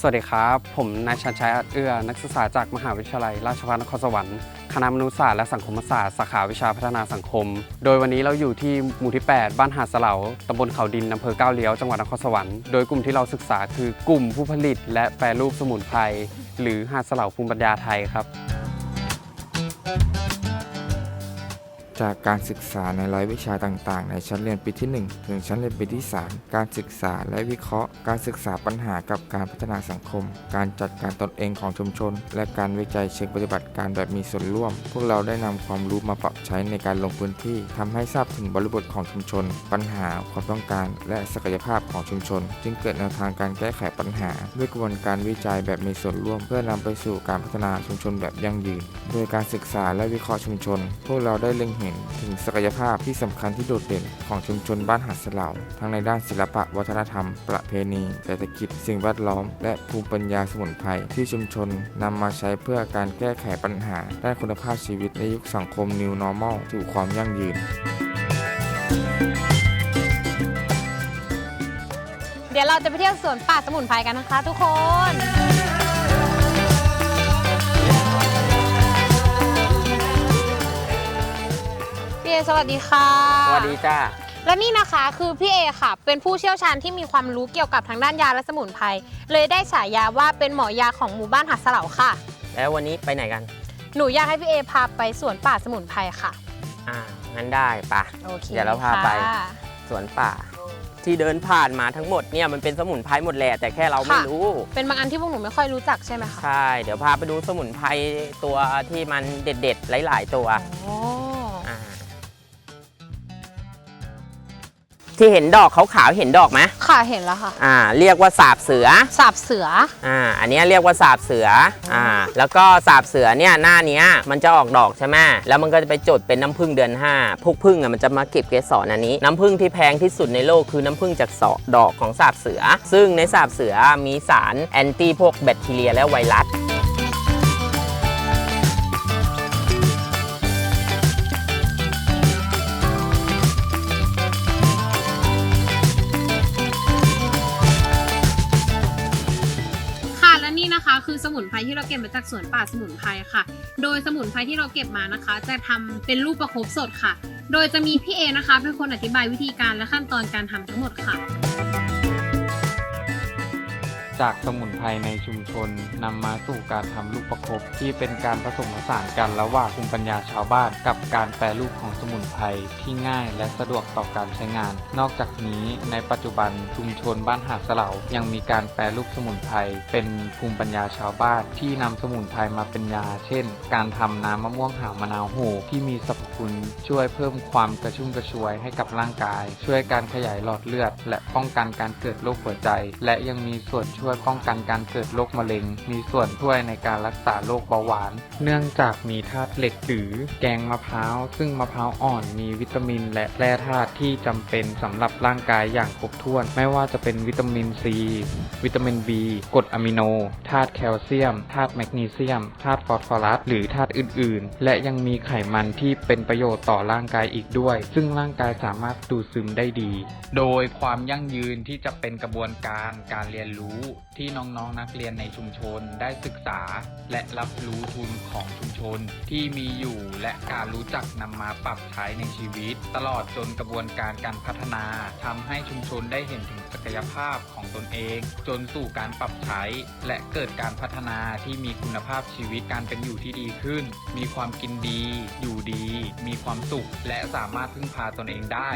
สวัสดีครับ ผมนายชันชัยอัดเอื้อ นักศึกษาจากมหาวิทยาลัย ราชภัฏนครสวรรค์คณะมนุษยศาสตร์และสังคมศาสตร์สาขาวิชาพัฒนาสังคม โดยวันนี้เราอยู่ที่หมู่ที่ 8 บ้านหาดเสลาตำบลเขาดินอำเภอก้าวเลี้ยว จังหวัดนครสวรรค์ โดยกลุ่มที่เราศึกษาคือกลุ่มผู้ผลิต และแปรรูปสมุนไพรหรือหาดเสลาภูมิปัญญาไทยครับ จากการศึกษาในรายวิชาต่าง ๆ ในชั้นเรียนปีที่ 1 ถึงชั้นเรียนปีที่ 3 การศึกษาและวิเคราะห์ การศึกษาปัญหากับการพัฒนาสังคม การจัดการตนเองของชุมชน และการวิจัยเชิงปฏิบัติการแบบมีส่วนร่วม พวกเราได้นำความรู้มาปรับใช้ในการลงพื้นที่ทำให้ทราบถึงบริบทของชุมชน ปัญหา ความต้องการ และศักยภาพของชุมชน จึงเกิดแนวทางการแก้ไขปัญหา ด้วยกระบวนการวิจัยแบบมีส่วนร่วม เพื่อนำไปสู่การพัฒนาชุมชนแบบยั่งยืน โดยการศึกษาและวิเคราะห์ชุมชน พวกเราได้เล็งเห็นถึงศักยภาพที่สำคัญที่โดดเด่นของชุมชนบ้านหาดเสลาทั้งในด้านศิลปะวัฒนธรรม ประเพณี เศรษฐกิจ สิ่งแวดล้อม และภูมิปัญญาสมุนไพรที่ชุมชนนำมาใช้เพื่อการแก้ไขปัญหา ด้านคุณภาพชีวิตในยุคสังคม New Normal สู่ความยั่งยืนเดี๋ยวเราจะไปเที่ยวสวนป่าสมุนไพรกันนะคะทุกคน สวัสดีค่ะ สวัสดีจ้าและนี่นะคะคือพี่เอค่ะ เป็นผู้เชี่ยวชาญที่มีความรู้เกี่ยวกับทางด้านยาและสมุนไพรเลยได้ฉายาว่าเป็นหมอยาของหมู่บ้านหัดสะเหลาค่ะ แล้ววันนี้ไปไหนกัน หนูอยากให้พี่เอพาไปสวนป่าสมุนไพรค่ะ อ่างั้นได้ปะโอเคเดี๋ยวเราพาไปค่ะสวนป่า ที่เดินผ่านมาทั้งหมดเนี่ยมันเป็นสมุนไพรหมดแหละแต่แค่เราไม่ค่ะรู้ เป็นบางอันที่พวกหนูไม่ค่อยรู้จักใช่ไหมคะใช่ เดี๋ยวพาไปดูสมุนไพรตัวที่มันเด็ดๆหลาย ๆ ตัว โอ้อ่ ที่เห็นดอกขาวๆเห็นดอกไหมค่ะเห็นแล้วค่ะ อ่า เรียกว่าสาบเสือ สาบเสือ อ่า อันเนี้ยเรียกว่าสาบเสือ อ่า แล้วก็สาบเสือเนี่ยหน้าเนี้ยมันจะออกดอกใช่ไหมแล้วมันก็จะไปจดเป็นน้ำผึ้งเดือน 5 พวกผึ้งอะมันจะมาเก็บเกสรอันนี้ น้ำผึ้งที่แพงที่สุดในโลกคือน้ำผึ้งจากเสาะดอกของสาบเสือ ซึ่งในสาบเสือมีสารแอนตี้พวกแบคทีเรียและไวรัส สมุนไพรที่เราเก็บมาจากสวนป่าสมุนไพรค่ะ โดยสมุนไพรที่เราเก็บมานะคะ จะทำเป็นรูปประคบสดค่ะ โดยจะมีพี่เอนะคะเป็นคนอธิบายวิธีการและขั้นตอนการทำทั้งหมดค่ะ จากสมุนไพรในชุมชนนำมาสู่การทำลูกประคบที่เป็นการผสมผสานกันระหว่างภูมิปัญญาชาวบ้าน กับการแปรรูปของสมุนไพรที่ง่ายและสะดวกต่อการใช้งาน นอกจากนี้ในปัจจุบันชุมชนบ้านหาดเสลายังมีการแปรรูปสมุนไพรเป็นภูมิปัญญาชาวบ้านที่นำสมุนไพรมาเป็นยา เช่น การทำน้ำมะม่วงหาวมะนาวโหที่มีสรรพคุณช่วยเพิ่มความกระชุ่มกระชวยให้กับร่างกาย ช่วยการขยายหลอดเลือด และป้องกันการเกิดโรคหัวใจ และยังมีส่วนช่วยวยป้องกันการเกิดโรคมะเร็ง มีส่วนช่วยในการรักษาโรคเบาหวาน เนื่องจากมีธาตุเหล็กหรือแกงมะพร้าว ซึ่งมะพร้าวอ่อนมีวิตามิน และแร่ธาตุที่จำเป็นสำหรับร่างกายอย่างครบถ้วน ไม่ว่าจะเป็นวิตามินซีวิตามิน B กรดอะมิโนธาตุแคลเซียมธาตุแมกนีเซียมธาตุฟอสฟอรัสหรือธาตุอื่น ๆ และยังมีไขมันที่เป็นประโยชน์ต่อร่างกายอีกด้วย ซึ่งร่างกายสามารถดูดซึมได้ดี โดยความยั่งยืนที่จะเป็นกระบวนการการเรียนรู้ที่น้องๆนักเรียนในชุมชนได้ศึกษา และรับรู้ทุนของชุมชนที่มีอยู่และการรู้จักนำมาปรับใช้ในชีวิต ตลอดจนกระบวนการการพัฒนาทำให้ชุมชนได้เห็นถึงศักยภาพของตนเอง จนสู่การปรับใช้ และเกิดการพัฒนาที่มีคุณภาพชีวิตการเป็นอยู่ที่ดีขึ้น มีความกินดี อยู่ดี มีความสุข และสามารถพึ่งพาตนเองได้